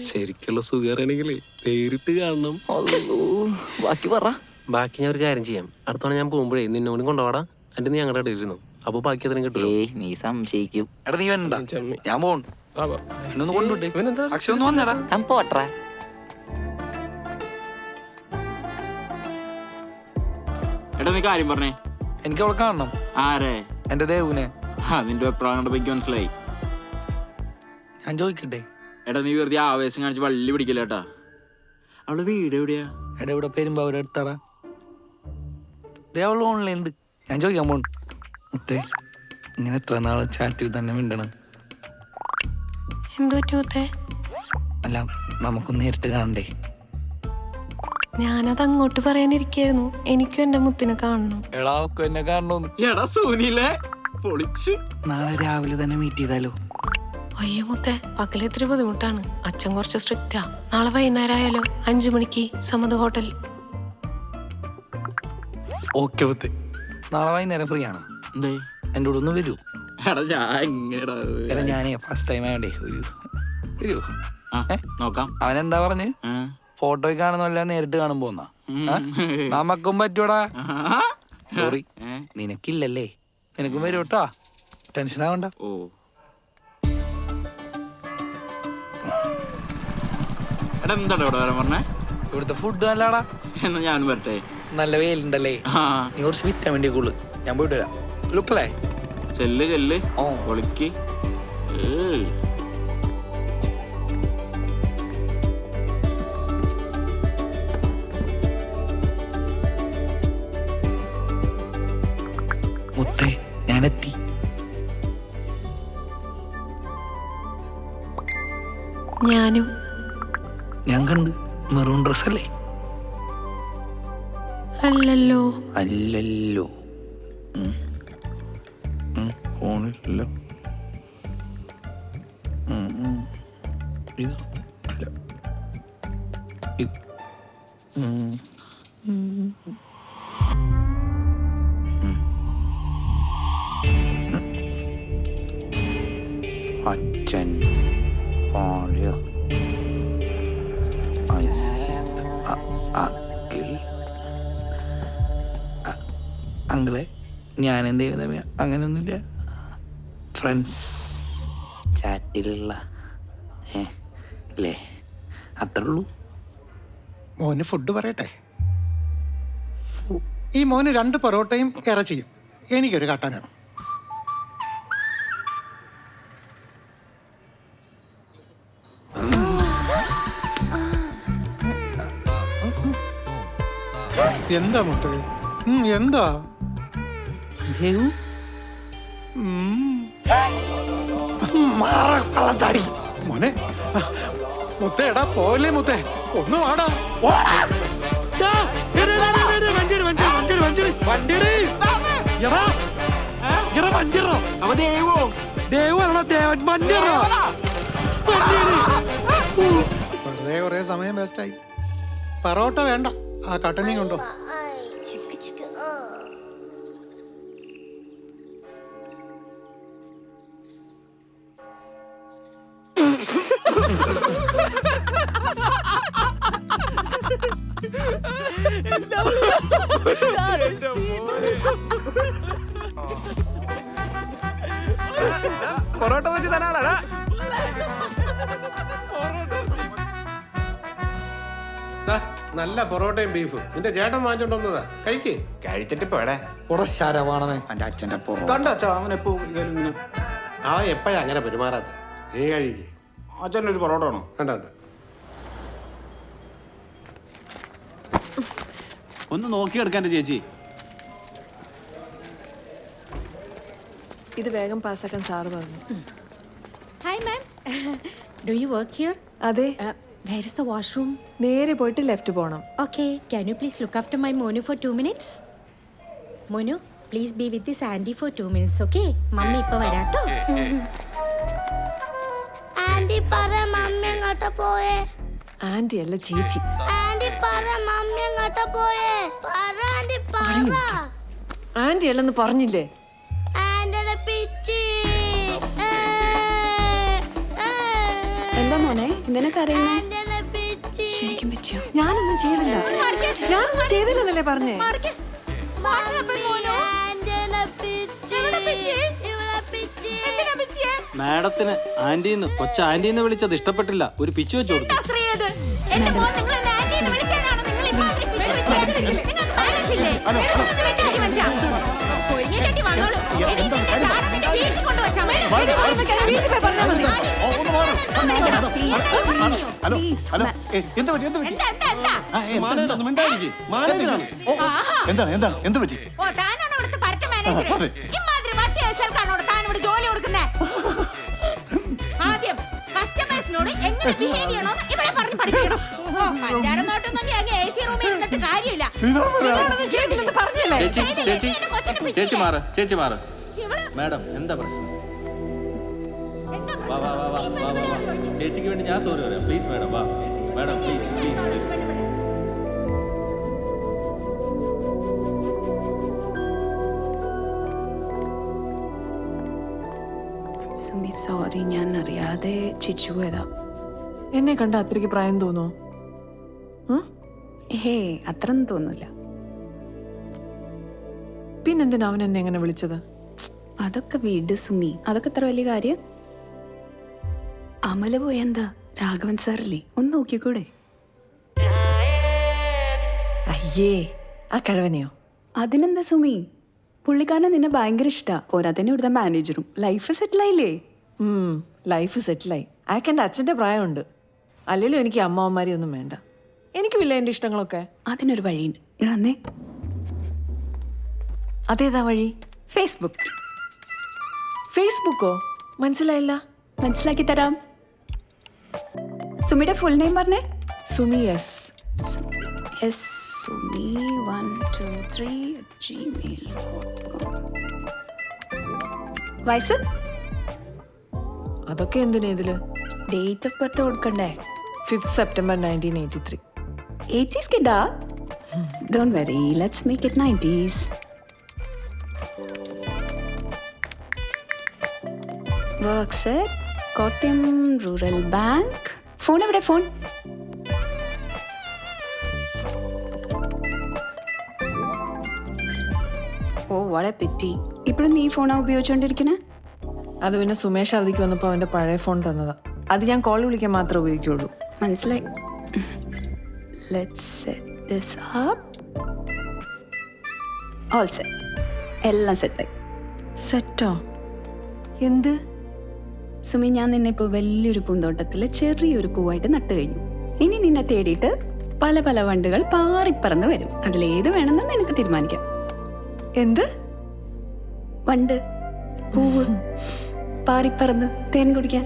ശരിക്കുള്ള സുഖം അറിയണമെങ്കിൽ നേരിട്ട് കാണണം. ബാക്കി പറ. ബാക്കി ഞാൻ ഒരു കാര്യം ചെയ്യാം. അടുത്ത തവണ ഞാൻ പോകുമ്പോഴേ നിന്നോടും കൊണ്ടുപോടാ. എന്റെ നീ ഞങ്ങളുടെ ഇടയിൽ ഇരുന്നു അപ്പൊ ബാക്കി അതിനും കിട്ടും. ഏയ് നീ സംശയിക്കും. എടാ നീ വേണ്ട ഞാൻ പോൺ എന്നൊന്ന് കൊണ്ടുവിട്ടേ. അക്ഷയ ഒന്ന് വന്നടാ. ഞാൻ എടാ നീ കാര്യം പറഞ്ഞേ. എനിക്ക് അവളെ കാണണം. ആരെ? എന്റെ ദേവുനെ ആ നിന്റെ അഭിപ്രായം കണ്ടപ്പോ എനിക്ക് മനസ്സിലായി. ഞാൻ ചോദിക്കട്ടെ? എടാ നീ വെറുതെ ആവേശം കാണിച്ച് വള്ളി പിടിക്കില്ല കേട്ടാ അവളെ വീട് എവിടെയാ? എടാ ഇവിടെ പെരുമ്പോ അവരെടുത്താടാ ഓൺലൈൻ ഉണ്ട് ഞാൻ ചോദിക്കാൻ പോണ്. മുത്തേ ഇങ്ങനെ എത്ര നാൾ ചാറ്റിൽ തന്നെ മിണ്ടണം? എന്തു പറ്റി മുത്തേ? അല്ല നമുക്ക് നേരിട്ട് കാണണ്ടേ? ഞാനത് അങ്ങോട്ട് പറയാനിരിക്കായിരുന്നു. എനിക്കും എന്റെ മുത്തിനെ കാണണം. എടാ ഒക്കെ എന്നെ കാണണോന്ന്. എടാ സൂനിലെ പൊളിച്ചു. നാളെ രാവിലെ തന്നെ മീറ്റ് ചെയ്താലോ? അയ്യോ മുത്തേ പകൽ ഇത്തിരി ബുദ്ധിമുട്ടാണ്. അച്ഛൻ കുറച്ച് സ്ട്രിക്റ്റാ. നാളെ വൈകുന്നേരം ആയാലോ അഞ്ചു മണിക്ക് സമത് ഹോട്ടൽ. ഓക്കെ മുത്തേ. നാളെ വൈകുന്നേരം ഫ്രീ ആണ്? എന്തേ? എന്റെ കൂടെ ഒന്ന് വരൂ. എടാ ഞാൻ എങ്ങനെടാ എടാ ഞാനേ ഫസ്റ്റ് ടൈം ആയോണ്ടേ ഒരു വരൂ. ആ ഏ? നോക്കാം. അവൻ എന്താ പറഞ്ഞ്? ആ. ഫോട്ടോയിൽ കാണുന്നല്ല നേരിട്ട് കാണുമ്പോ എന്നാ. നമുക്കും പറ്റൂടാ. സോറി ഏ? നിനക്കില്ലല്ലേ? നിനക്കും വരൂട്ടോ ടെൻഷൻ ആവണ്ട. ഓ. എടാ എന്താടാ ഇവിടെ വരാൻ പറഞ്ഞേ? ഇവിടുത്തെ ഫുഡ് നല്ലടാ എന്നാ ഞാൻ വരട്ടെ. നല്ല വെയിലുണ്ടല്ലേ? ആ. നീ കുറച്ച് വിറ്റാൻ വേണ്ടി കൂടുതൽ ഞാൻ പോയിട്ട് വരാം. ലുക്കല്ലേ ചെല്ല് ചെല്ല്. ഓ. ഒളിക്ക് ഏയ്. മുത്തേ ഞാനെത്തി. ഞാനും ഞാൻ കണ്ട് മെറൂൺ ഡ്രസ് അല്ലേ അല്ലല്ലോ. അല്ലല്ലോ ഫോണില്ലല്ലോ. ഇത് അല്ല. ഇത്. അച്ഛൻ പാടിയ എന്ത് ചെയ്യുന്ന അങ്ങനെയൊന്നുമില്ല ഫ്രണ്ട്സ് ചാറ്റിലുള്ള ഏ അല്ലേ അത്രേ ഉള്ളൂ മോന് ഫുഡ് പറയട്ടെ? ഈ മോന് രണ്ട് പൊറോട്ടയും ഇറച്ചിയും എനിക്കൊരു കാട്ടാനാണ് എന്താ മുത്തേ? എന്താ? ദേവു ഉം, മാറക്കളത്താടി മോനെ ആ, മുത്തേ എടാ പോലെ മുത്തേ ഒന്ന് വാടാ വെറുതെ കൊറേ സമയം വേസ്റ്റായി പറോട്ട വേണ്ട. ആ കട്ടനെയും കൊണ്ടോ. പൊറോട്ട വെച്ച് തരാടാ ദാ, നല്ല പൊറോട്ടയും ബീഫും. നിന്റെ ചേട്ടൻ വാങ്ങിച്ചോണ്ടോന്നതാ കഴിക്കേ. കഴിച്ചിട്ട് പോടെ ശരവാണമേ എന്റെ അച്ഛന്റെ കണ്ട അച്ഛാ അവൻ എപ്പോ ഇങ്ങനെ ആ എപ്പോഴാ അങ്ങനെ പെരുമാറാത്ത? നീ കഴിക്കേ. അച്ഛൻ ഒരു പൊറോട്ട ആണോ വേണ്ട ഒന്ന് നോക്കിയെടുക്കാന്റെ ചേച്ചി. ഇത് വേഗം പാസ്സാക്കാൻ സാറ് പറഞ്ഞു. Hi ma'am do you work here അതെ. വേർ ഇസ് ദ വാഷ്റൂം നേരെ പോയിട്ട് ലെഫ്റ്റ് പോകണം okay can you please look after my Monu for two minutes Monu please be with the aunty for two minutes okay mummy ഇപ്പോൾ വരാട്ടോ. Andy പറ mummy അങ്ങോട്ട് പോയേ? Andy അല്ല ചേച്ചി പോയേ. പറ ആന്റി പറ. ആന്റി അല്ലെന്ന് പറഞ്ഞില്ലേ? ആന്റിയുടെ പിച്ചി. എന്താ മോനെ? ശരിക്കും പറ്റിയോ ഞാനൊന്നും ചെയ്തില്ല. ഞാനൊന്നും ചെയ്തില്ലെന്നല്ലേ പറഞ്ഞേ? ആന്റിനെ പിച്ചി. ഇവളെ പിച്ചി? മാഡത്തിന് ആന്റിന്ന് കൊച്ച ആന്റിന്ന് വിളിച്ചത് ഇഷ്ടപ്പെട്ടില്ല. ഒരു പിച്ചു വെച്ചു കൊടുത്തു. ഹലോ ഹലോ എന്താ പറ്റി എന്താ പറ്റി. എന്താണ് എന്താണ് എന്ത് പറ്റി ഓ താനാണ് ഇവിടുത്തെ പരട്ട മാനേജർ അതെ. ഇമാതിരി വട്ടി അയച്ചാൽക്കാണോ താൻ ഇവിടെ ജോലി കൊടുക്കുന്നേ ആദ്യം കസ്റ്റമേഴ്സിനോട് എങ്ങനെ ബിഹേവ് ചെയ്യണമെന്ന് ഇവിടെ പറഞ്ഞ് പഠിപ്പിക്കണം പഞ്ചാര നോട്ടൊന്നും അങ്ങ് എ സി റൂമിൽ ഇരുന്നിട്ട് കാര്യമില്ല. നിങ്ങളോടൊന്നും ചെയ്തില്ലെന്ന് പറഞ്ഞില്ലേ? ചെയ്തില്ലേ? ചേച്ചി കൊച്ചിനെ പിച്ചില്ലേ? മാറ് ചേച്ചി മാറ്. ഇവൾ മാഡം എന്താ പ്രശ്നം? എന്താ വാ വാ വാ വാ പ്രശ്നം? വാ വാ വാ. ചേച്ചിക്ക് വേണ്ടി ഞാൻ സോറി പറയാം. പ്ലീസ് മാഡം വാ. Madam please please Sumi sorry ഞാൻ അറിയാതെ ചിച്ചു പോയതാ. എന്നെ കണ്ട അത്രയ്ക്ക് പ്രായം തോന്നോ ഹേ അത്രയൊന്നും തോന്നില്ല പിന്നെന്തിനാ അവൻ എന്നെ എങ്ങനെ വിളിച്ചത്? അതൊക്കെ വീട് സുമി. അതൊക്കെ എത്ര വലിയ കാര്യം? അമല പോയെന്താ? രാഘവൻ സാറല്ലേ? ഒന്ന് നോക്കിക്കൂടെ? അയ്യേ ആ കഴവനെയോ? അതിനെന്താ സുമി? പുള്ളിക്കാരനെ നിന്നെ ഭയങ്കര ഇഷ്ടാ. തന്നെ ഇവിടുത്തെ മാനേജറും. ലൈഫ് സെറ്റിലായില്ലേ? ആയില്ലേ ലൈഫ് സെറ്റിലായി. അയാൾക്ക് എന്റെ അച്ഛന്റെ പ്രായമുണ്ട്. അല്ലെങ്കിലും എനിക്ക് അമ്മാവന്മാരെയൊന്നും വേണ്ട. എനിക്കുമില്ല എന്റെ ഇഷ്ടങ്ങളൊക്കെ? അതിനൊരു വഴിയുണ്ട്. അന്നേ അതേതാ വഴി? ഫേസ്ബുക്ക് ഫേസ്ബുക്കോ മനസ്സിലായില്ല? മനസ്സിലാക്കി തരാം. സുമിയുടെ ഫുൾ നെയിം പറഞ്ഞേ. Sumi S S Sumi one two three Gmail വയസ്സ്? അതൊക്കെ എന്തിനാ ഇതിൽ? ഡേറ്റ് ഓഫ് ബർത്ത് കൊടുക്കണ്ടേ? Fifth September nineteen eighty three eighties കിഡാ don't worry let's make it nineties works Kottayam rural bank phone എവിടെ? ഫോൺ ഓ വളരെ petty ഇപ്പോഴും നീ ഫോണാ ഉപയോഗിച്ചുകൊണ്ടിരിക്കണേ അത് പിന്നെ സുമേഷ് അവധിക്ക് വന്നപ്പോൾ അവന്റെ പഴയ ഫോൺ തന്നതാ. അത് ഞാൻ കോൾ വിളിക്കാൻ മാത്രമേ ഉപയോഗിക്കുള്ളൂ. മനസ്സിലായി. Let's set this up all set എല്ലാം സെറ്റായി സെറ്റോ എന്ത്? സുമി ഞാൻ നിന്നെ ഇപ്പോൾ വലിയൊരു പൂന്തോട്ടത്തിൽ ചെറിയൊരു പൂവായിട്ട് നട്ടു കഴിഞ്ഞു. ഇനി നിന്നെ തേടിയിട്ട് പല പല വണ്ടുകൾ പാറിപ്പറന്ന് വരും. അതിലേത് വേണമെന്ന് നിനക്ക് തീരുമാനിക്കാം. എന്ത്? വണ്ട്. പൂവ്. പാറിപ്പറന്ന് തേൻ കുടിക്കാൻ?